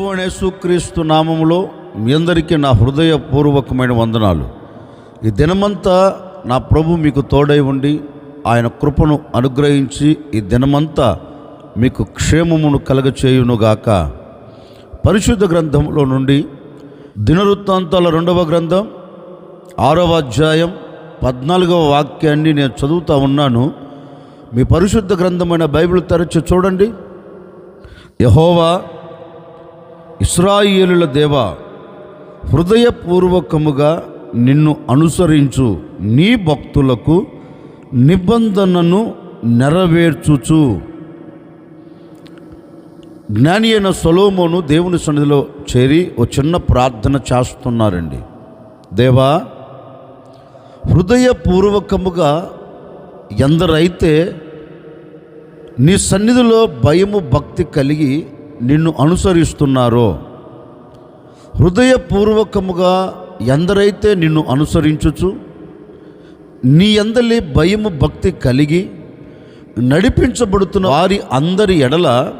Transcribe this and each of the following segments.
యేసుక్రీస్తు నామములో మీ అందరికీ నా హృదయపూర్వకమైన వందనాలు. ఈ దినమంతా నా ప్రభు మీకు తోడై ఉండి ఆయన కృపను అనుగ్రహించి ఈ దినమంతా మీకు క్షేమమును కలగచేయునుగాక. పరిశుద్ధ గ్రంథంలో నుండి దినవృత్తాంతాల రెండవ గ్రంథం ఆరవ అధ్యాయం పద్నాలుగవ వాక్యాన్ని నేను చదువుతూ ఉన్నాను. మీ పరిశుద్ధ గ్రంథమైన బైబిల్ తెరచి చూడండి. యహోవా ఇస్రాయిలుల దేవ హృదయపూర్వకముగా నిన్ను అనుసరించు నీ భక్తులకు నిబంధనను నెరవేర్చుచు. జ్ఞాని అయిన సొలోమోను దేవుని సన్నిధిలో చేరి ఓ చిన్న ప్రార్థన చేస్తున్నారండి. దేవా హృదయపూర్వకముగా ఎందరైతే నీ సన్నిధిలో భయము భక్తి కలిగి నిన్ను అనుసరిస్తున్నారో. హృదయపూర్వకముగా ఎందరైతే నిన్ను అనుసరించుచు నీ అందలి భయము భక్తి కలిగి నడిపించబడుతున్న వారి అందరి ఎడల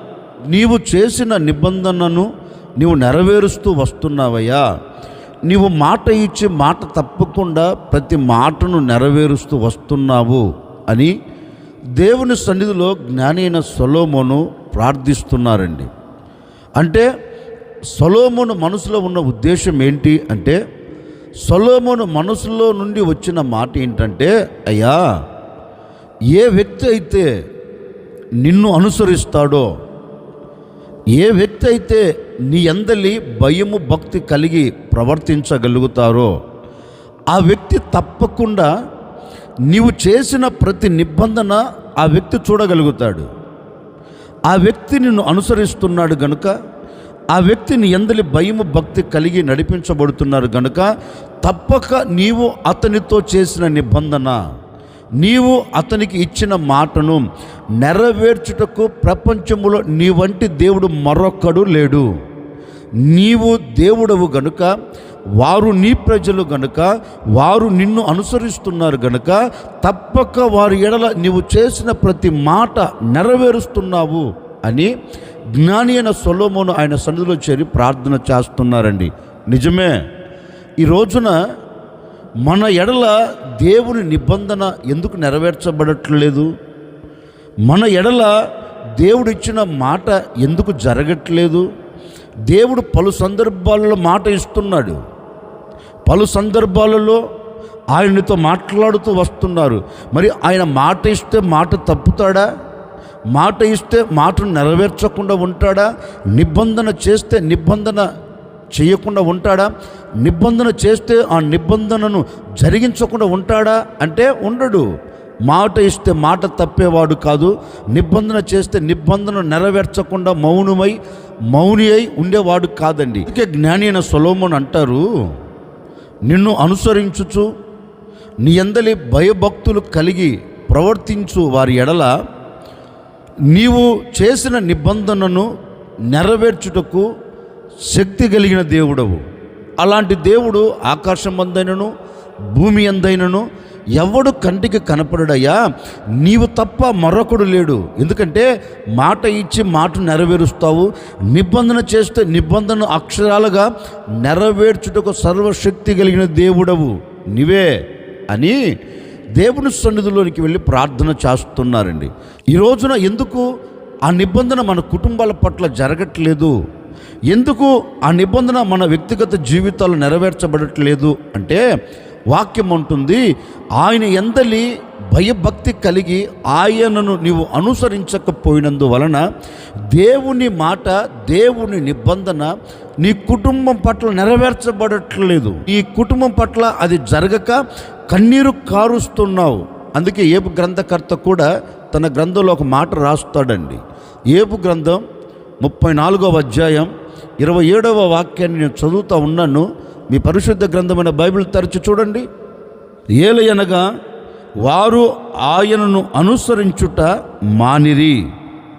నీవు చేసిన నిబంధనను నీవు నెరవేరుస్తూ వస్తున్నావయ్యా. నీవు మాట ఇచ్చి మాట తప్పకుండా ప్రతి మాటను నెరవేరుస్తూ వస్తున్నావు అని దేవుని సన్నిధిలో జ్ఞానైన సొలోమోను ప్రార్థిస్తున్నారండి. అంటే సొలోమును మనసులో ఉన్న ఉద్దేశం ఏంటి అంటే సొలోమును మనసులో నుండి వచ్చిన మాట ఏంటంటే అయ్యా ఏ వ్యక్తి అయితే నిన్ను అనుసరిస్తాడో ఏ వ్యక్తి అయితే నీ అందలి భయము భక్తి కలిగి ప్రవర్తించగలుగుతారో ఆ వ్యక్తి తప్పకుండా నీవు చేసిన ప్రతి నిబంధన ఆ వ్యక్తి చూడగలుగుతాడు. ఆ వ్యక్తి నిన్ను అనుసరిస్తున్నాడు గనుక ఆ వ్యక్తిని ఎందలి భయము భక్తి కలిగి నడిపించబడుతున్నారు గనుక తప్పక నీవు అతనితో చేసిన నిబంధన నీవు అతనికి ఇచ్చిన మాటను నెరవేర్చుటకు ప్రపంచములో నీ వంటి దేవుడు మరొక్కడు లేడు. నీవు దేవుడవు గనుక వారు నీ ప్రజలు గనుక వారు నిన్ను అనుసరిస్తున్నారు గనుక తప్పక వారి ఎడల నీవు చేసిన ప్రతి మాట నెరవేరుస్తున్నావు అని జ్ఞాని అయిన సొలోమోను ఆయన సన్నిధిలో చేరి ప్రార్థన చేస్తున్నారండి. నిజమే. ఈ రోజున మన ఎడల దేవుని నిబంధన ఎందుకు నెరవేర్చబడట్లేదు? మన ఎడల దేవుడిచ్చిన మాట ఎందుకు జరగట్లేదు? దేవుడు పలు సందర్భాలలో మాట ఇస్తున్నాడు. పలు సందర్భాలలో ఆయనతో మాట్లాడుతూ వస్తున్నారు. మరి ఆయన మాట ఇస్తే మాట తప్పుతాడా? మాట ఇస్తే మాటను నెరవేర్చకుండా ఉంటాడా? నిబంధన చేస్తే నిబంధన చేయకుండా ఉంటాడా? నిబంధన చేస్తే ఆ నిబంధనను జరిగించకుండా ఉంటాడా? అంటే ఉండడు. మాట ఇస్తే మాట తప్పేవాడు కాదు నిబంధన చేస్తే నిబంధన నెరవేర్చకుండా మౌనమై మౌని అయి ఉండేవాడు కాదండి. ఇక జ్ఞాని అయిన సొలోమన్ అంటారు నిన్ను అనుసరించుచు నీ అందలి భయభక్తులు కలిగి ప్రవర్తించు వారి ఎడల నీవు చేసిన నిబంధనను నెరవేర్చుటకు శక్తి కలిగిన దేవుడవు. అలాంటి దేవుడు ఆకాశం అందైనను భూమి అందైనను ఎవడు కంటికి కనపడడయ్యా? నీవు తప్ప మరొకడు లేడు. ఎందుకంటే మాట ఇచ్చి మాట నెరవేరుస్తావు. నిబంధన చేస్తే నిబంధన అక్షరాలుగా నెరవేర్చుటకు సర్వశక్తి కలిగిన దేవుడవు. నీవే అని దేవుని సన్నిధిలోనికి వెళ్ళి ప్రార్థన చేస్తున్నారండి. ఈ రోజున ఎందుకు ఆ నిబంధన మన కుటుంబాల పట్ల జరగట్లేదు? ఎందుకు ఆ నిబంధన మన వ్యక్తిగత జీవితాలు నెరవేర్చబడట్లేదు? అంటే వాక్యం ఉంటుంది ఆయన ఎందలి భయభక్తి కలిగి ఆయనను నీవు అనుసరించకపోయినందువలన దేవుని మాట దేవుని నిబంధన నీ కుటుంబం పట్ల నెరవేర్చబడట్లేదు. ఈ కుటుంబం పట్ల అది జరగక కన్నీరు కారుస్తున్నావు. అందుకే ఏపు గ్రంథకర్త కూడా తన గ్రంథంలో ఒక మాట రాస్తాడండి. ఏపు గ్రంథం ముప్పై నాలుగవ అధ్యాయం ఇరవై ఏడవ వాక్యాన్ని నేను చదువుతూ ఉన్నాను. మీ పరిశుద్ధ గ్రంథమైన బైబిల్ తరచు చూడండి. ఏలయనగా వారు ఆయనను అనుసరించుట మానిరి.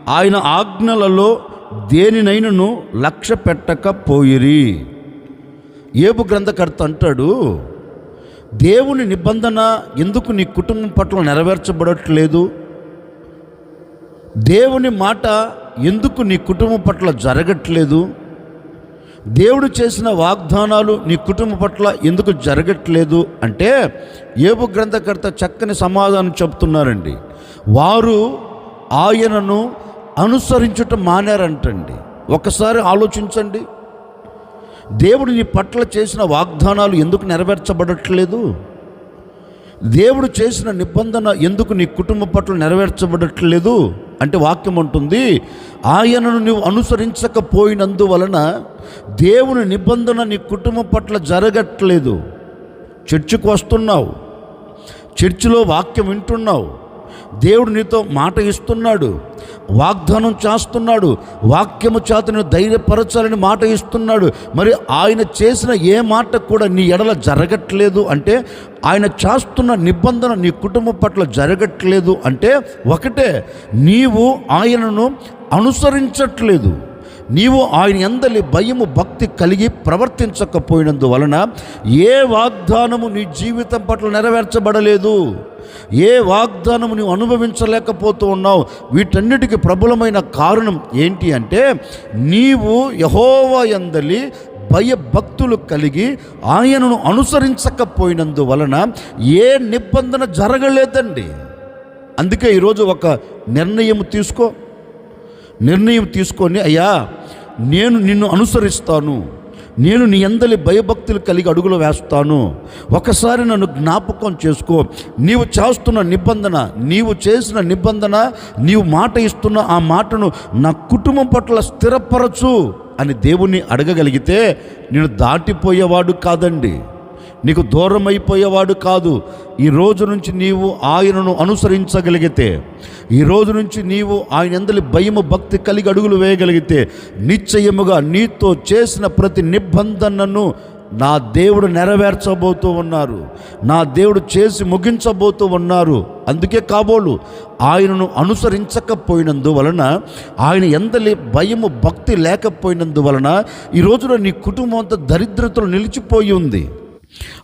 ఆయన ఆజ్ఞలలో దేనినైనను లక్ష్య పెట్టకపోయిరి ఏబు గ్రంథకర్త అంటాడు దేవుని నిబంధన ఎందుకు నీ కుటుంబం పట్ల నెరవేర్చబడట్లేదు? దేవుని మాట ఎందుకు నీ కుటుంబం పట్ల జరగట్లేదు? దేవుడు చేసిన వాగ్దానాలు నీ కుటుంబం పట్ల ఎందుకు జరగట్లేదు అంటే ఏబు గ్రంథకర్త చక్కని సమాధానం చెప్తున్నారండి వారు ఆయనను అనుసరించుట మానారంటండి. ఒకసారి ఆలోచించండి. దేవుడు నీ పట్ల చేసిన వాగ్దానాలు ఎందుకు నెరవేర్చబడట్లేదు? దేవుడు చేసిన నిబంధన ఎందుకు నీ కుటుంబం పట్ల నెరవేర్చబడట్లేదు? అంటే వాక్యం ఉంటుంది ఆయనను నువ్వు అనుసరించకపోయినందువలన దేవుని నిబంధన నీ కుటుంబం పట్ల జరగట్లేదు. చర్చికి వస్తున్నావు. చర్చిలో వాక్యం వింటున్నావు. దేవుడు నీతో మాట ఇస్తున్నాడు వాగ్దానం చేస్తున్నాడు వాక్యము చేతను ధైర్యపరచాలని మాట ఇస్తున్నాడు. మరి ఆయన చేసిన ఏ మాట కూడా నీ ఎడల జరగట్లేదు అంటే ఆయన చేస్తున్న నిబంధన నీ కుటుంబం పట్ల జరగట్లేదు అంటే ఒకటే నీవు ఆయనను అనుసరించట్లేదు. నీవు ఆయన ఎందలి భయము భక్తి కలిగి ప్రవర్తించకపోయినందువలన ఏ వాగ్దానము నీ జీవితం పట్ల నెరవేర్చబడలేదు? ఏ వాగ్దానము నువ్వు అనుభవించలేకపోతూ ఉన్నావు? వీటన్నిటికీ ప్రబలమైన కారణం ఏంటి అంటే నీవు యహోవా ఎందలి భయభక్తులు కలిగి ఆయనను అనుసరించకపోయినందువలన ఏ నిబంధన జరగలేదండి. అందుకే ఈరోజు ఒక నిర్ణయం తీసుకో. నిర్ణయం తీసుకొని అయ్యా నేను నిన్ను అనుసరిస్తాను. నేను నీ అందరి భయభక్తులు కలిగి అడుగులు వేస్తాను. ఒకసారి నన్ను జ్ఞాపకం చేసుకో. నీవు చేస్తున్న నిబంధన నీవు చేసిన నిబంధన నీవు మాట ఇస్తున్న ఆ మాటను నా కుటుంబం పట్ల స్థిరపరచు అని దేవుణ్ణి అడగగలిగితే నేను దాటిపోయేవాడు కాదండి. నీకు దూరం అయిపోయేవాడు కాదు. ఈ రోజు నుంచి నీవు ఆయనను అనుసరించగలిగితే ఈ రోజు నుంచి నీవు ఆయన ఎందలి భయము భక్తి కలిగి అడుగులు వేయగలిగితే నిశ్చయముగా నీతో చేసిన ప్రతి నిబంధనను నా దేవుడు నెరవేర్చబోతూ ఉన్నారు. నా దేవుడు చేసి ముగించబోతూ ఉన్నారు. అందుకే కాబోలు ఆయనను అనుసరించకపోయినందువలన ఆయన ఎందలి భయము భక్తి లేకపోయినందువలన ఈ రోజున నీ కుటుంబం అంతా దరిద్రతలు నిలిచిపోయి ఉంది.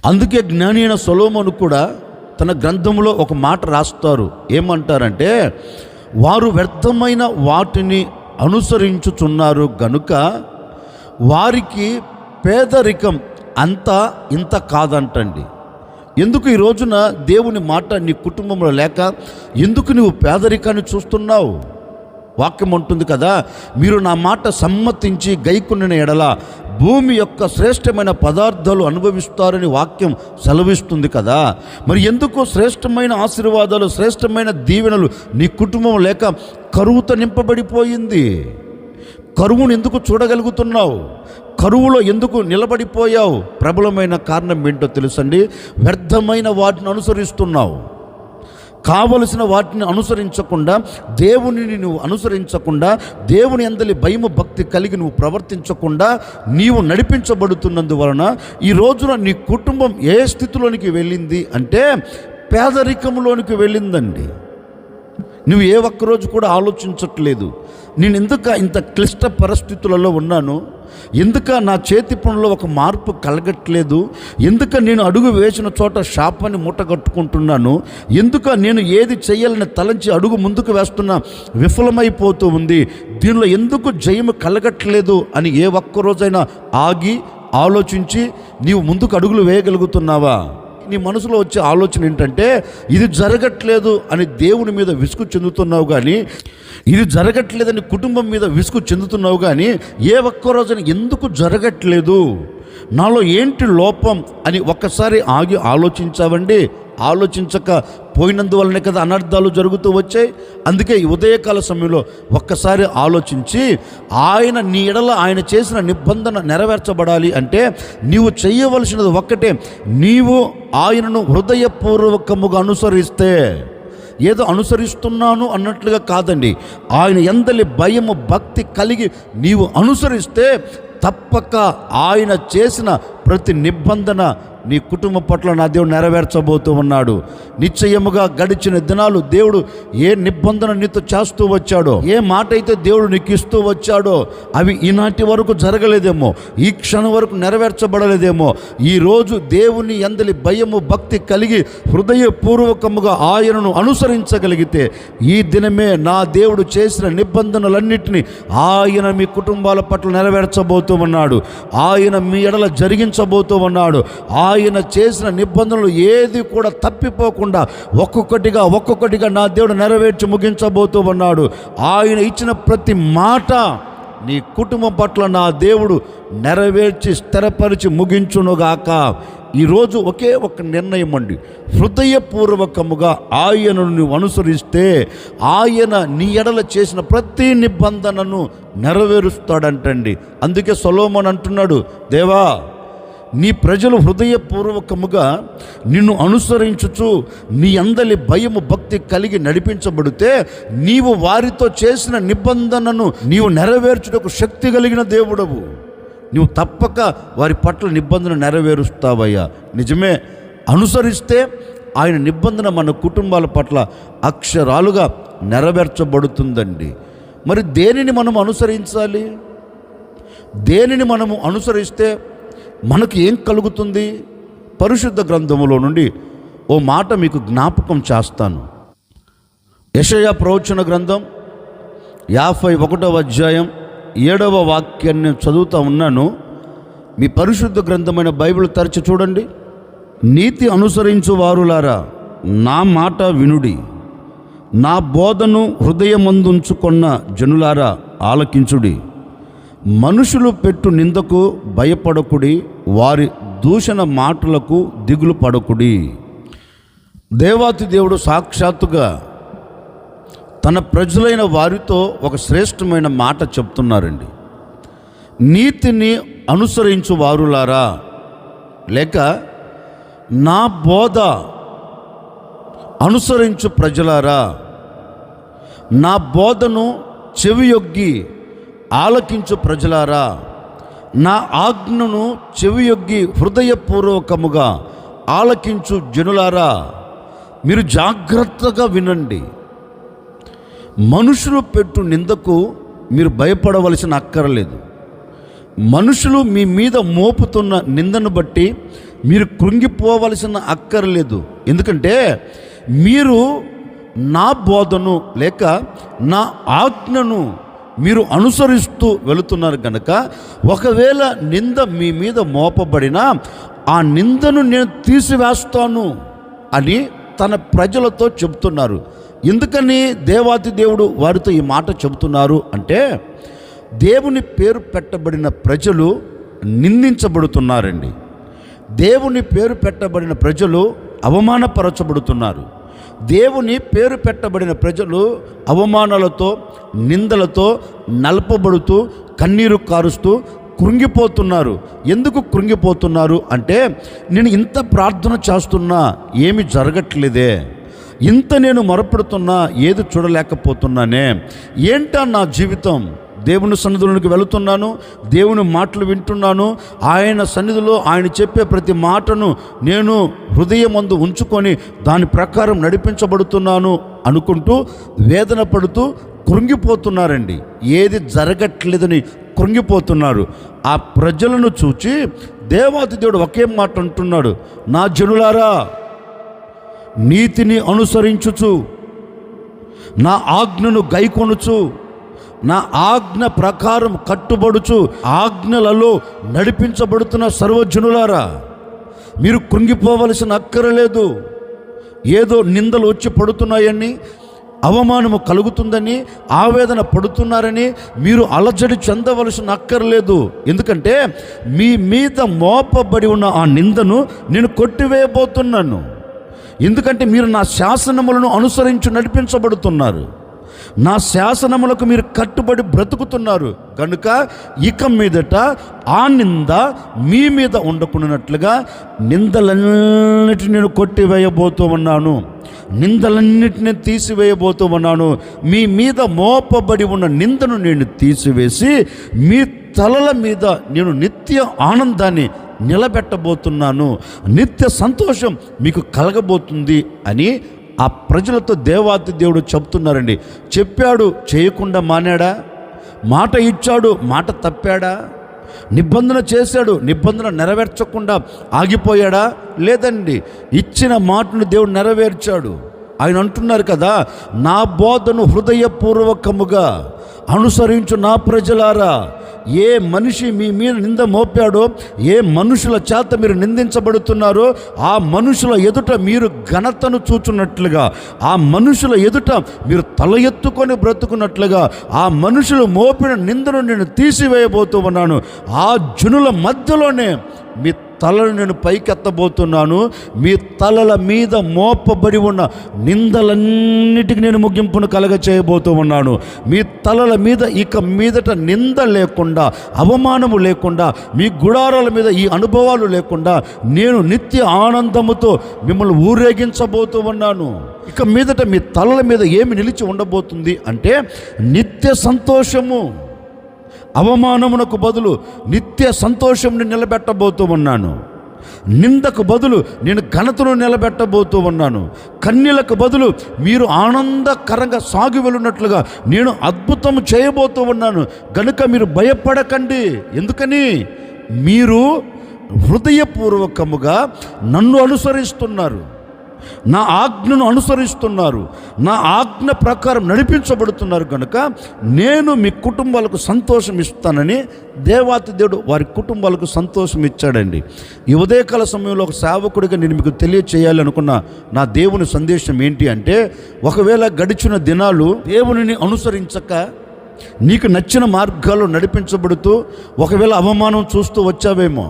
అందుకే జ్ఞాని అయిన సొలోమోను కూడా తన గ్రంథంలో ఒక మాట రాస్తారు. ఏమంటారంటే వారు వ్యర్థమైన వాటిని అనుసరించుచున్నారు గనుక వారికి పేదరికం అంతా ఇంత కాదంటండి. ఎందుకు ఈ రోజున దేవుని మాట నీ కుటుంబంలో లేక ఎందుకు నువ్వు పేదరికాన్ని చూస్తున్నావు? వాక్యం ఉంటుంది కదా మీరు నా మాట సమ్మతించి గైకున్న ఎడల భూమి యొక్క శ్రేష్టమైన పదార్థాలు అనుభవిస్తారని వాక్యం సెలవిస్తుంది కదా. మరి ఎందుకు శ్రేష్టమైన ఆశీర్వాదాలు శ్రేష్టమైన దీవెనలు నీ కుటుంబం లేక కరువుతో నింపబడిపోయింది. కరువును ఎందుకు చూడగలుగుతున్నావు? కరువులో ఎందుకు నిలబడిపోయావు? ప్రబలమైన కారణం ఏంటో తెలుసండి? వ్యర్థమైన వాటిని అనుసరిస్తున్నావు. కావలసిన వాటిని అనుసరించకుండా దేవునిని నువ్వు అనుసరించకుండా దేవుని అందలి భయము భక్తి కలిగి నువ్వు ప్రవర్తించకుండా నీవు నడిపించబడుతున్నందువలన ఈ రోజున నీ కుటుంబం ఏ స్థితిలోనికి వెళ్ళింది అంటే పేదరికంలోనికి వెళ్ళిందండి. నువ్వు ఏ ఒక్కరోజు కూడా ఆలోచించట్లేదు. నేను ఎందుక ఇంత క్లిష్ట పరిస్థితులలో ఉన్నాను? ఎందుక నా చేతి పనులు ఒక మార్పు కలగట్లేదు? ఎందుక నేను అడుగు వేసిన చోట శాపాన్ని మూటగట్టుకుంటున్నాను? ఎందుక నేను ఏది చేయాలని తలంచి అడుగు ముందుకు వేస్తున్నా విఫలమైపోతూ ఉంది? దీనిలో ఎందుకు జయము కలగట్లేదు? అని ఏ ఒక్కరోజైనా ఆగి ఆలోచించి నీవు ముందుకు అడుగులు వేయగలుగుతున్నావా? నీ మనసులో వచ్చే ఆలోచన ఏంటంటే ఇది జరగట్లేదు అని దేవుని మీద విసుగు చెందుతున్నావు కానీ ఇది జరగట్లేదని కుటుంబం మీద విసుగు చెందుతున్నావు కానీ ఏ ఒక్క రోజున ఎందుకు జరగట్లేదు? నాలో ఏంటి లోపం అని ఒక్కసారి ఆగి ఆలోచించావండి. ఆలోచించక పోయినందువల్లనే కదా అనర్థాలు జరుగుతూ వచ్చాయి. అందుకే ఈ ఉదయకాల సమయంలో ఒక్కసారి ఆలోచించి ఆయన నీ ఎడల ఆయన చేసిన నిబంధన నెరవేర్చబడాలి అంటే నీవు చేయవలసినది ఒక్కటే. నీవు ఆయనను హృదయపూర్వకముగా అనుసరిస్తే ఏదో అనుసరిస్తున్నాను అన్నట్లుగా కాదండి. ఆయన ఎందలి భయము భక్తి కలిగి నీవు అనుసరిస్తే తప్పక ఆయన చేసిన ప్రతి నిబంధన నీ కుటుంబం పట్ల నా దేవుడు నెరవేర్చబోతూ ఉన్నాడు. నిశ్చయముగా గడిచిన దినాలు దేవుడు ఏ నిబంధన నీతో చేస్తూ వచ్చాడో ఏ మాట అయితే దేవుడు నీకు ఇస్తూ వచ్చాడో అవి ఈనాటి వరకు జరగలేదేమో ఈ క్షణం వరకు నెరవేర్చబడలేదేమో. ఈరోజు దేవుని ఎందలి భయము భక్తి కలిగి హృదయపూర్వకముగా ఆయనను అనుసరించగలిగితే ఈ దినమే నా దేవుడు చేసిన నిబంధనలన్నింటినీ ఆయన మీ కుటుంబాల పట్ల నెరవేర్చబోతూ ఉన్నాడు. ఆయన మీ ఎడల జరిగించబోతూ ఉన్నాడు. ఆయన ఆయన చేసిన నిబంధనలు ఏది కూడా తప్పిపోకుండా ఒక్కొక్కటిగా ఒక్కొక్కటిగా నా దేవుడు నెరవేర్చి ముగించబోతూ ఉన్నాడు. ఆయన ఇచ్చిన ప్రతి మాట నీ కుటుంబం పట్ల నా దేవుడు నెరవేర్చి స్థిరపరిచి ముగించునుగాక. ఈరోజు ఒకే ఒక నిర్ణయం అండి. హృదయపూర్వకముగా ఆయనను నువ్వు అనుసరిస్తే ఆయన నీ ఎడల చేసిన ప్రతి నిబంధనను నెరవేరుస్తాడంటండి. అందుకే సొలోమన్ అంటున్నాడు దేవా నీ ప్రజలు హృదయపూర్వకముగా నిన్ను అనుసరించుచు నీ అందలి భయము భక్తి కలిగి నడిపించబడితే నీవు వారితో చేసిన నిబంధనను నీవు నెరవేర్చుటకు శక్తి కలిగిన దేవుడవు. నువ్వు తప్పక వారి పట్ల నిబంధన నెరవేరుస్తావయ్యా. నిజమే అనుసరిస్తే ఆయన నిబంధన మన కుటుంబాల పట్ల అక్షరాలుగా నెరవేర్చబడుతుందండి. మరి దేనిని మనం అనుసరించాలి? దేనిని మనము అనుసరిస్తే మనకు ఏం కలుగుతుంది? పరిశుద్ధ గ్రంథములో నుండి ఓ మాట మీకు జ్ఞాపకం చేస్తాను. యషయ ప్రవచన గ్రంథం యాభై ఒకటవ అధ్యాయం ఏడవ వాక్యాన్ని చదువుతూ ఉన్నాను. మీ పరిశుద్ధ గ్రంథమైన బైబిల్ తరచి చూడండి. నీతి అనుసరించు వారులారా నా మాట వినుడి. నా బోధను హృదయమందుంచుకున్న జనులారా ఆలకించుడి. మనుషులు పెట్టు నిందకు భయపడకుడి వారి దూషణ మాటలకు దిగులు పడకుడి. దేవాతి దేవుడు సాక్షాత్తుగా తన ప్రజలైన వారితో ఒక శ్రేష్టమైన మాట చెప్తున్నారండి. నీతిని అనుసరించు వారులారా లేక నా బోధ అనుసరించు ప్రజలారా నా బోధను చెవియొగ్గి ఆలకించు ప్రజలారా నా ఆజ్ఞను చెవియొగ్గి హృదయపూర్వకముగా ఆలకించు జనులారా మీరు జాగ్రత్తగా వినండి. మనుషులు పెట్టు నిందకు మీరు భయపడవలసిన అక్కరలేదు. మనుషులు మీ మీద మోపుతున్న నిందను బట్టి మీరు కృంగిపోవలసిన అక్కర్లేదు. ఎందుకంటే మీరు నా బోధను లేక నా ఆజ్ఞను మీరు అనుసరిస్తూ వెళుతున్నారు కనుక ఒకవేళ నింద మీ మీద మోపబడినా ఆ నిందను నేను తీసివేస్తాను అని తన ప్రజలతో చెబుతున్నారు. ఎందుకని దేవాతి దేవుడు వారితో ఈ మాట చెబుతున్నారు అంటే దేవుని పేరు పెట్టబడిన ప్రజలు నిందించబడుతున్నారండి. దేవుని పేరు పెట్టబడిన ప్రజలు అవమానపరచబడుతున్నారు. దేవుని పేరు పెట్టబడిన ప్రజలు అవమానాలతో నిందలతో నలపబడుతూ కన్నీరు కారుస్తూ కృంగిపోతున్నారు. ఎందుకు కృంగిపోతున్నారు అంటే నేను ఇంత ప్రార్థన చేస్తున్నా ఏమి జరగట్లేదే. ఇంత నేను మొరపెడుతున్నా ఏది చూడలేకపోతున్నానే. ఏంటా నా జీవితం? దేవుని సన్నిధులకు వెళుతున్నాను దేవుని మాటలు వింటున్నాను ఆయన సన్నిధిలో ఆయన చెప్పే ప్రతి మాటను నేను హృదయమందు ఉంచుకొని దాని ప్రకారం నడిపించబడుతున్నాను అనుకుంటూ వేదన పడుతూ కృంగిపోతున్నారండి. ఏది జరగట్లేదని కృంగిపోతున్నారు. ఆ ప్రజలను చూచి దేవాతి దేవుడు ఒకే మాట అంటున్నాడు నా జనులారా నీతిని అనుసరించుచు నా ఆజ్ఞను గైకొనుచు నా ఆజ్ఞ ప్రకారం కట్టుబడుచు ఆజ్ఞలలో నడిపించబడుతున్న సర్వజనులారా మీరు కృంగిపోవలసిన అక్కరలేదు ఏదో నిందలు వచ్చి పడుతున్నాయని అవమానము కలుగుతుందని ఆవేదన పడుతున్నారని మీరు అలజడి చెందవలసిన అక్కర్లేదు ఎందుకంటే మీ మీద మోపబడి ఉన్న ఆ నిందను నేను కొట్టివేయబోతున్నాను. ఎందుకంటే మీరు నా శాసనములను అనుసరించి నడిపించబడుతున్నారు. నా శాసనములకు మీరు కట్టుబడి బ్రతుకుతున్నారు. కనుక ఇక మీదట ఆ నింద మీ మీద ఉండకున్నట్లుగా నిందలన్నిటిని నేను కొట్టివేయబోతూ ఉన్నాను. నిందలన్నిటిని తీసివేయబోతూ ఉన్నాను. మీ మీద మోపబడి ఉన్న నిందను నేను తీసివేసి మీ తలల మీద నేను నిత్య ఆనందాన్ని నిలబెట్టబోతున్నాను. నిత్య సంతోషం మీకు కలగబోతుంది అని ఆ ప్రజలతో దేవాతి దేవుడు చెప్తున్నారండి చెప్పాడు చేయకుండా మానాడా? మాట ఇచ్చాడు మాట తప్పాడా? నిబంధన చేశాడు నిబంధన నెరవేర్చకుండా ఆగిపోయాడా? లేదండి. ఇచ్చిన మాటను దేవుడు నెరవేర్చాడు. ఆయన అంటున్నారు కదా నా బోధను హృదయపూర్వకముగా అనుసరించు నా ప్రజలారా ఏ మనిషి మీ మీద నింద మోపాడో ఏ మనుషుల చేత మీరు నిందించబడుతున్నారో ఆ మనుషుల ఎదుట మీరు ఘనతను చూచున్నట్లుగా ఆ మనుషుల ఎదుట మీరు తల ఎత్తుకొని బ్రతుకున్నట్లుగా ఆ మనుషులు మోపిన నిందను నేను తీసివేయబోతూ ఉన్నాను. ఆ జనుల మధ్యలోనే మీ తలను నేను పైకెత్తబోతున్నాను. మీ తలల మీద మోపబడి ఉన్న నిందలన్నిటికీ నేను ముగింపును కలగ చేయబోతూ ఉన్నాను. మీ తలల మీద ఇక మీదట నింద లేకుండా అవమానము లేకుండా మీ గుడారాల మీద ఈ అనుభవాలు లేకుండా నేను నిత్య ఆనందముతో మిమ్మల్ని ఊరేగించబోతూ ఉన్నాను. ఇక మీదట మీ తలల మీద ఏమి నిలిచి ఉండబోతుంది అంటే నిత్య సంతోషము. అవమానమునకు బదులు నిత్య సంతోషంని నిలబెట్టబోతూ ఉన్నాను. నిందకు బదులు నేను ఘనతను నిలబెట్టబోతూ ఉన్నాను. కన్యలకు బదులు మీరు ఆనందకరంగా సాగి వెళ్ళినట్లుగా నేను అద్భుతం చేయబోతూ ఉన్నాను. గనుక మీరు భయపడకండి. ఎందుకని? మీరు హృదయపూర్వకముగా నన్ను అనుసరిస్తున్నారు. నా ఆజ్ఞను అనుసరిస్తున్నారు. నా ఆజ్ఞ ప్రకారం నడిపించబడుతున్నారు కనుక నేను మీ కుటుంబాలకు సంతోషం ఇస్తానని దేవాతి దేవుడు వారి కుటుంబాలకు సంతోషం ఇచ్చాడండి. ఈ ఉదయకాల సమయంలో ఒక సేవకుడిగా నేను మీకు తెలియచేయాలి అనుకున్న నా దేవుని సందేశం ఏంటి అంటే ఒకవేళ గడిచిన దినాలు దేవునిని అనుసరించక నీకు నచ్చిన మార్గాల్లో నడిపించబడుతూ ఒకవేళ అవమానం చూస్తూ వచ్చావేమో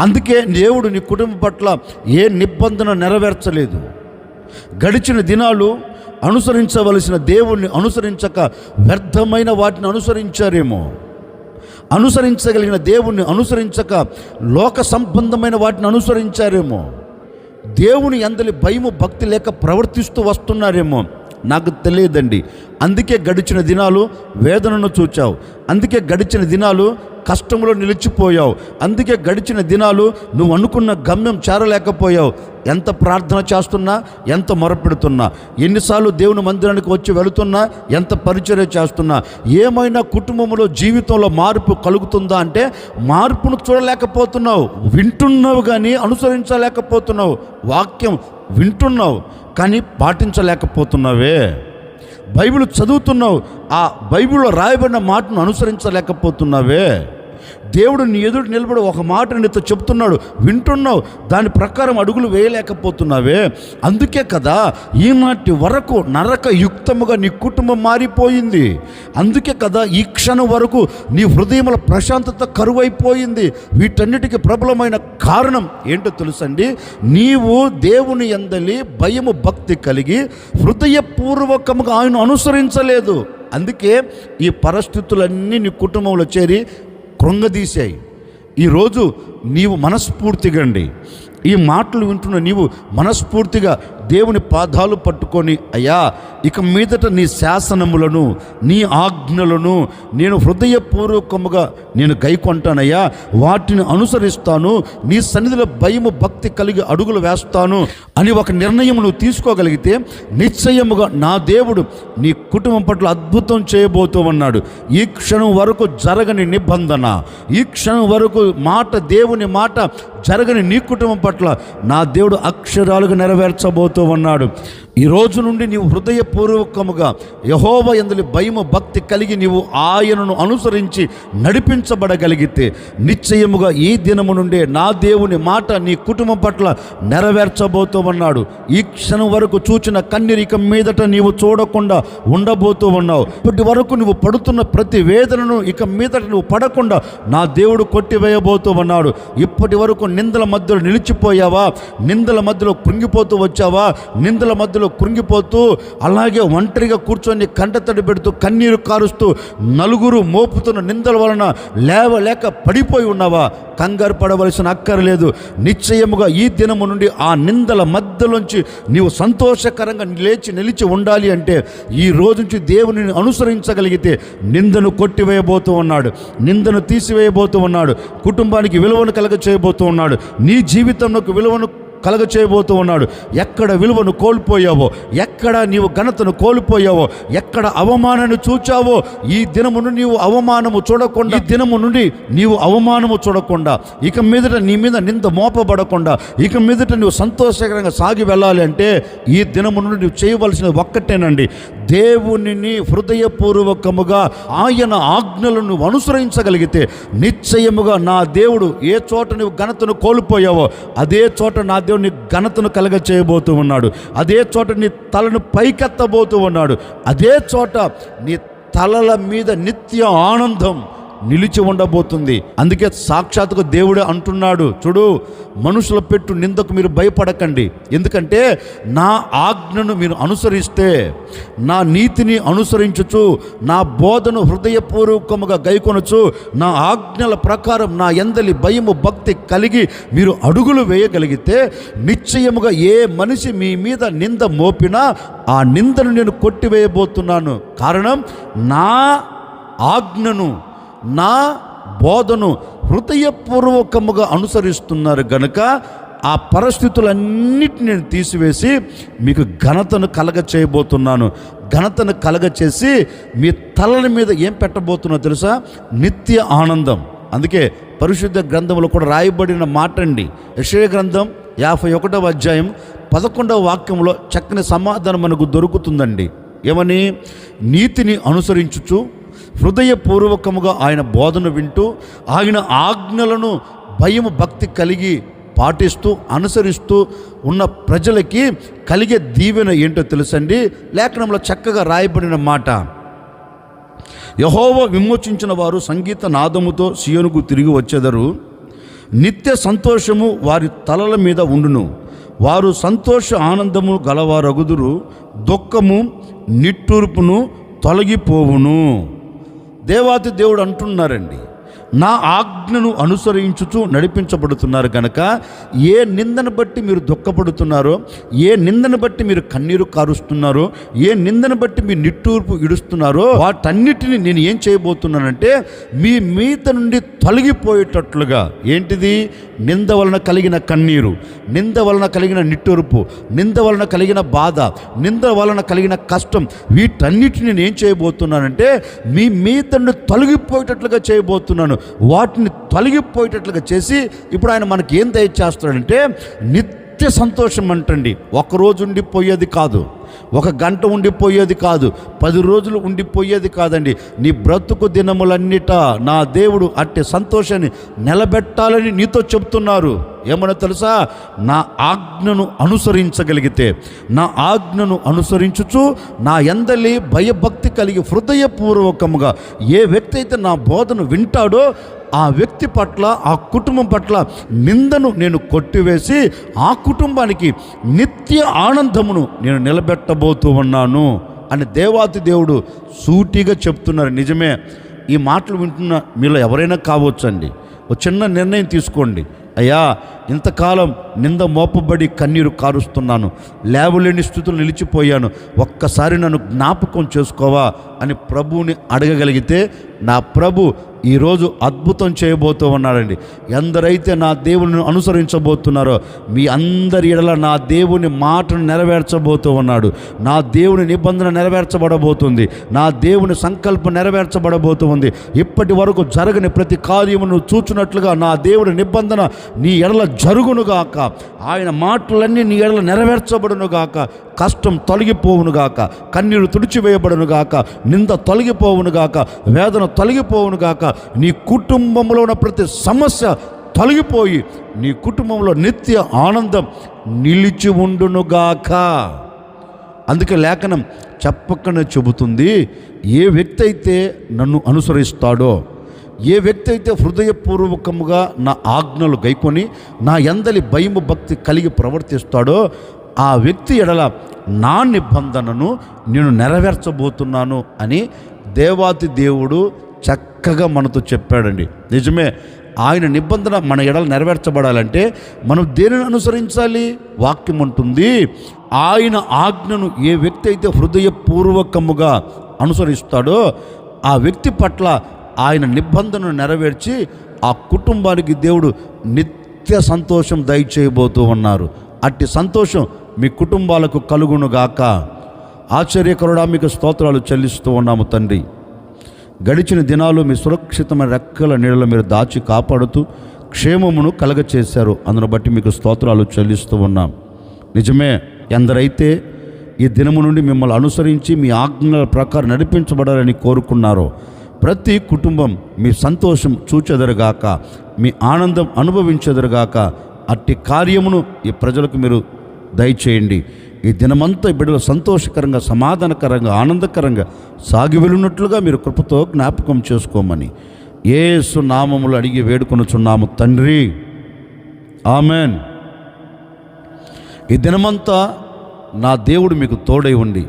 అందుకే దేవుడు నీ కుటుంబం పట్ల ఏ నిబంధన నెరవేర్చలేదు. గడిచిన దినాలు అనుసరించవలసిన దేవుణ్ణి అనుసరించక వ్యర్థమైన వాటిని అనుసరించారేమో. అనుసరించగలిగిన దేవుణ్ణి అనుసరించక లోక సంబంధమైన వాటిని అనుసరించారేమో. దేవుని అందలి భయము భక్తి లేక ప్రవర్తిస్తూ వస్తున్నారేమో. నాకు తెలియదండి. అందుకే గడిచిన దినాలు వేదనను చూచావు. అందుకే గడిచిన దినాలు కష్టంలో నిలిచిపోయావు. అందుకే గడిచిన దినాలు నువ్వు అనుకున్న గమ్యం చేరలేకపోయావు. ఎంత ప్రార్థన చేస్తున్నా ఎంత మొరపెడుతున్నా. ఎన్నిసార్లు దేవుని మందిరానికి వచ్చి వెళుతున్నా ఎంత పరిచర్య చేస్తున్నా. ఏమైనా కుటుంబంలో జీవితంలో మార్పు కలుగుతుందా అంటే మార్పును చూడలేకపోతున్నావు. వింటున్నావు కానీ అనుసరించలేకపోతున్నావు. వాక్యం వింటున్నావు కానీ పాటించలేకపోతున్నావే. బైబిల్ చదువుతున్నావు ఆ బైబిల్లో రాయబడిన మాటను అనుసరించలేకపోతున్నావే. దేవుడు నీ ఎదురు నిలబడి ఒక మాట నీతో చెప్తున్నాడు. వింటున్నావు. దాని ప్రకారం అడుగులు వేయలేకపోతున్నావే. అందుకే కదా ఈనాటి వరకు నరక యుక్తముగా నీ కుటుంబం మారిపోయింది. అందుకే కదా ఈ క్షణం వరకు నీ హృదయముల ప్రశాంతత కరువైపోయింది. వీటన్నిటికీ ప్రబలమైన కారణం ఏంటో తెలుసండి? నీవు దేవుని ఎందలి భయము భక్తి కలిగి హృదయపూర్వకముగా ఆయన అనుసరించలేదు. అందుకే ఈ పరిస్థితులన్నీ నీ కుటుంబంలో చేరి కృంగదీశాయి. ఈరోజు నీవు మనస్ఫూర్తిగా అండి. ఈ మాటలు వింటున్న నీవు మనస్ఫూర్తిగా దేవుని పాదాలు పట్టుకొని అయ్యా ఇక మీదట నీ శాసనములను నీ ఆజ్ఞలను నేను హృదయపూర్వకముగా నేను గైకొంటానయ్యా. వాటిని అనుసరిస్తాను. నీ సన్నిధిలో భయము భక్తి కలిగి అడుగులు వేస్తాను అని ఒక నిర్ణయం నువ్వు తీసుకోగలిగితే నిశ్చయముగా నా దేవుడు నీ కుటుంబం పట్ల అద్భుతం చేయబోతూ ఉన్నాడు ఈ క్షణం వరకు జరగని నిబంధన ఈ క్షణం వరకు మాట దేవుని మాట జరగని నీ కుటుంబం పట్ల నా దేవుడు అక్షరాలుగా నెరవేర్చబోతు ఉన్నాడు. ఈ రోజు నుండి నీవు హృదయపూర్వకముగా యహోవ ఎందులి భయము భక్తి కలిగి నీవు ఆయనను అనుసరించి నడిపించబడగలిగితే నిశ్చయముగా ఈ దినము నుండే నా దేవుని మాట నీ కుటుంబం పట్ల నెరవేర్చబోతూ ఉన్నాడు ఈ క్షణం వరకు చూచిన కన్నీరిక మీదట నీవు చూడకుండా ఉండబోతూ ఉన్నావు. ఇప్పటి వరకు నువ్వు పడుతున్న ప్రతి వేదనను ఇక మీదట నువ్వు పడకుండా నా దేవుడు కొట్టివేయబోతూ ఉన్నాడు. ఇప్పటి వరకు నిందల మధ్యలో నిలిచిపోయావా? నిందల మధ్యలో కృంగిపోతూ వచ్చావా? నిందల మధ్యలో బాధల్లో కృంగిపోతూ అలాగే ఒంటరిగా కూర్చొని కంటతడి పెడుతూ కన్నీరు కారుస్తూ నలుగురు మోపుతున్న నిందల వలన లేవలేక పడిపోయి ఉన్నావా? కంగారు పడవలసిన అక్కర్లేదు. నిశ్చయముగా ఈ దినము నుండి ఆ నిందల మధ్యలోంచి నీవు సంతోషకరంగా లేచి నిలిచి ఉండాలి అంటే ఈ రోజు నుంచి దేవుని అనుసరించగలిగితే నిందను కొట్టివేయబోతూ ఉన్నాడు. నిందను తీసివేయబోతూ ఉన్నాడు. కుటుంబానికి విలువను కలగ చేయబోతూ ఉన్నాడు. నీ జీవితంలోకి విలువను కలగ చేయబోతూ ఉన్నాడు. ఎక్కడ విలువను కోల్పోయావో ఎక్కడ నీవు ఘనతను కోల్పోయావో ఎక్కడ అవమానాన్ని చూచావో ఈ దినము నుండి నీవు అవమానము చూడకుండా ఈ దినము నుండి నీవు అవమానము చూడకుండా ఇక మీదట నీ మీద నింద మోపబడకుండా ఇక మీదట నువ్వు సంతోషకరంగా సాగి వెళ్ళాలి అంటే ఈ దినము నుండి నువ్వు చేయవలసినది ఒక్కటేనండి. దేవునిని హృదయపూర్వకముగా ఆయన ఆజ్ఞలను అనుసరించగలిగితే నిశ్చయముగా నా దేవుడు ఏ చోట నువ్వు ఘనతను కోల్పోయావో అదే చోట నా దేవుడు నీ ఘనతను కలగ చేయబోతూ ఉన్నాడు. అదే చోట నీ తలను పైకెత్తబోతూ ఉన్నాడు. అదే చోట నీ తలల మీద నిత్య ఆనందం నిలిచి ఉండబోతుంది. అందుకే సాక్షాత్తుగా దేవుడే అంటున్నాడు చూడు మనుషుల పెట్టు నిందకు మీరు భయపడకండి. ఎందుకంటే నా ఆజ్ఞను మీరు అనుసరిస్తే నా నీతిని అనుసరించుచు నా బోధను హృదయపూర్వకముగా గైకొనచ్చు నా ఆజ్ఞల ప్రకారం నా ఎందలి భయము భక్తి కలిగి మీరు అడుగులు వేయగలిగితే నిశ్చయముగా ఏ మనిషి మీ మీద నింద మోపినా ఆ నిందను నేను కొట్టివేయబోతున్నాను. కారణం నా ఆజ్ఞను నా బోధను హృదయపూర్వకముగా అనుసరిస్తున్నారు గనుక ఆ పరిస్థితులన్నిటిని నేను తీసివేసి మీకు ఘనతను కలగ చేయబోతున్నాను. ఘనతను కలగ చేసి మీ తలల మీద ఏం పెట్టబోతున్నా తెలుసా? నిత్య ఆనందం. అందుకే పరిశుద్ధ గ్రంథంలో కూడా రాయబడిన మాట అండి యశ్వ గ్రంథం యాభై ఒకటవ అధ్యాయం పదకొండవ వాక్యంలో చక్కని సమాధానం మనకు దొరుకుతుందండి. ఏమని? నీతిని అనుసరించుచు హృదయపూర్వకముగా ఆయన బోధన వింటూ ఆయన ఆజ్ఞలను భయము భక్తి కలిగి పాటిస్తూ అనుసరిస్తూ ఉన్న ప్రజలకి కలిగే దీవెన ఏంటో తెలుసండి? లేఖనంలో చక్కగా రాయబడిన మాట. యహోవ విమోచించిన వారు సంగీత నాదముతో సియోనుకు తిరిగి వచ్చేదరు. నిత్య సంతోషము వారి తలల మీద ఉండును. వారు సంతోష ఆనందము గలవారగుదురు. దుఃఖము నిట్టూర్పును తొలగిపోవును. దేవాతి దేవుడు అంటున్నారండి నా ఆజ్ఞను అనుసరించుచు నడిపించబడుతున్నారు కనుక ఏ నిందను బట్టి మీరు దుఃఖపడుతున్నారో ఏ నిందను బట్టి మీరు కన్నీరు కారుస్తున్నారో ఏ నిందను బట్టి మీ నిట్టూర్పు ఇడుస్తున్నారో వాటన్నిటిని నేను ఏం చేయబోతున్నానంటే మీ మీత నుండి తొలగిపోయేటట్లుగా. ఏంటిది? నింద వలన కలిగిన కన్నీరు నింద వలన కలిగిన నిట్టూర్పు నింద వలన కలిగిన బాధ నింద వలన కలిగిన కష్టం వీటన్నిటిని నేను ఏం చేయబోతున్నానంటే మీ మీత తొలగిపోయేటట్లుగా చేయబోతున్నాను. వాటిని తొలగిపోయేటట్లుగా చేసి ఇప్పుడు ఆయన మనకి ఏం దయచేస్తాడంటే నిత్య సంతోషం అంటండి. ఒకరోజు ఉండిపోయేది కాదు. ఒక గంట ఉండిపోయేది కాదు పది రోజులు ఉండిపోయేది కాదండి. నీ బ్రతుకు దినములన్నిట నా దేవుడు అట్టి సంతోషాన్ని నిలబెట్టాలని నీతో చెప్తున్నారు. ఏమన్నా తెలుసా? నా ఆజ్ఞను అనుసరించగలిగితే నా ఆజ్ఞను అనుసరించుచు నా ఎందలి భయభక్తి కలిగి హృదయపూర్వకముగా ఏ వ్యక్తి అయితే నా బోధను వింటాడో ఆ వ్యక్తి పట్ల ఆ కుటుంబం పట్ల నిందను నేను కొట్టివేసి ఆ కుటుంబానికి నిత్య ఆనందమును నేను నిలబెట్టబోతూ ఉన్నాను అని దేవాతి దేవుడు సూటిగా చెప్తున్నారు. నిజమే ఈ మాటలు వింటున్న మీలో ఎవరైనా కావచ్చండి? ఒక చిన్న నిర్ణయం తీసుకోండి. అయ్యా ఇంతకాలం నింద మోపబడి కన్నీరు కారుస్తున్నాను లేవలేని స్థితులు నిలిచిపోయాను. ఒక్కసారి నన్ను జ్ఞాపకం చేసుకోవా? అని ప్రభువుని అడగగలిగితే నా ప్రభు ఈరోజు అద్భుతం చేయబోతూ ఉన్నాడండి. ఎందరైతే నా దేవుని అనుసరించబోతున్నారో మీ అందరి ఎడల నా దేవుని మాటను నెరవేర్చబోతూ ఉన్నాడు. నా దేవుని నిబంధన నెరవేర్చబడబోతుంది. నా దేవుని సంకల్పం నెరవేర్చబడబోతూ ఉంది. ఇప్పటి వరకు జరగని ప్రతి కార్యమును చూచున్నట్లుగా నా దేవుని నిబంధన నీ ఎడల జరుగునుగాక. ఆయన మాటలన్నీ నీ ఎడల నెరవేర్చబడునుగాక. కష్టం తొలగిపోవునుగాక కన్నీరు తుడిచివేయబడునుగాక నింద తొలగిపోవునుగాక వేదన తొలగిపోవునుగాక నీ కుటుంబంలో ఉన్న ప్రతి సమస్య తొలగిపోయి నీ కుటుంబంలో నిత్య ఆనందం నిలిచి ఉండునుగాక అందుకే లేఖనం చెప్పకనే చెబుతుంది ఏ వ్యక్తి అయితే నన్ను అనుసరిస్తాడో ఏ వ్యక్తి అయితే హృదయపూర్వకముగా నా ఆజ్ఞలు గైకొని నా ఎందలి భయము భక్తి కలిగి ప్రవర్తిస్తాడో ఆ వ్యక్తి ఎడల నా నిబంధనను నేను నెరవేర్చబోతున్నాను అని దేవాతి దేవుడు చక్కగా మనతో చెప్పాడండి. నిజమే ఆయన నిబంధన మన ఎడలు నెరవేర్చబడాలంటే మనం దేనిని అనుసరించాలి? వాక్యం ఉంటుంది ఆయన ఆజ్ఞను ఏ వ్యక్తి అయితే హృదయపూర్వకముగా అనుసరిస్తాడో ఆ వ్యక్తి పట్ల ఆయన నిబంధనను నెరవేర్చి ఆ కుటుంబానికి దేవుడు నిత్య సంతోషం దయచేయబోతూ ఉన్నారు. అట్టి సంతోషం మీ కుటుంబాలకు కలుగునుగాక ఆశ్చర్యకరుడా మీకు స్తోత్రాలు చెల్లిస్తూ ఉన్నాము తండ్రి. గడిచిన దినాలు మీ సురక్షితమైన రెక్కల నీడలో మీరు దాచి కాపాడుతూ క్షేమమును కలగచేశారు. అందును బట్టి మీకు స్తోత్రాలు చెల్లిస్తూ ఉన్నాం. నిజమే ఎందరైతే ఈ దినము నుండి మిమ్మల్ని అనుసరించి మీ ఆజ్ఞల ప్రకారం నడిపించబడాలని కోరుకున్నారో ప్రతి కుటుంబం మీ సంతోషం చూచెదరుగాక మీ ఆనందం అనుభవించెదరుగాక అట్టి కార్యమును ఈ ప్రజలకు మీరు దయచేయండి. ఈ దినమంతా బిడ్డలు సంతోషకరంగా సమాధానకరంగా ఆనందకరంగా సాగి వెళ్ళినట్లుగా మీరు కృపతో జ్ఞాపకం చేసుకోమని ఏసు నామములు అడిగి వేడుకొనుచున్నాము తండ్రి. ఆమెన్. ఈ దినమంతా నా దేవుడు మీకు తోడై ఉండి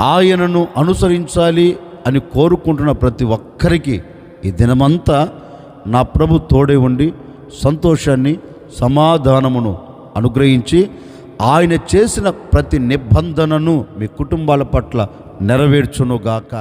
ఆయనను అనుసరించాలి అని కోరుకుంటున్న ప్రతి ఒక్కరికి ఈ దినమంతా నా ప్రభు తోడై ఉండి సంతోషాన్ని సమాధానమును అనుగ్రహించి ఆయన చేసిన ప్రతి నిబంధనను మీ కుటుంబాల పట్ల నెరవేర్చునుగాక.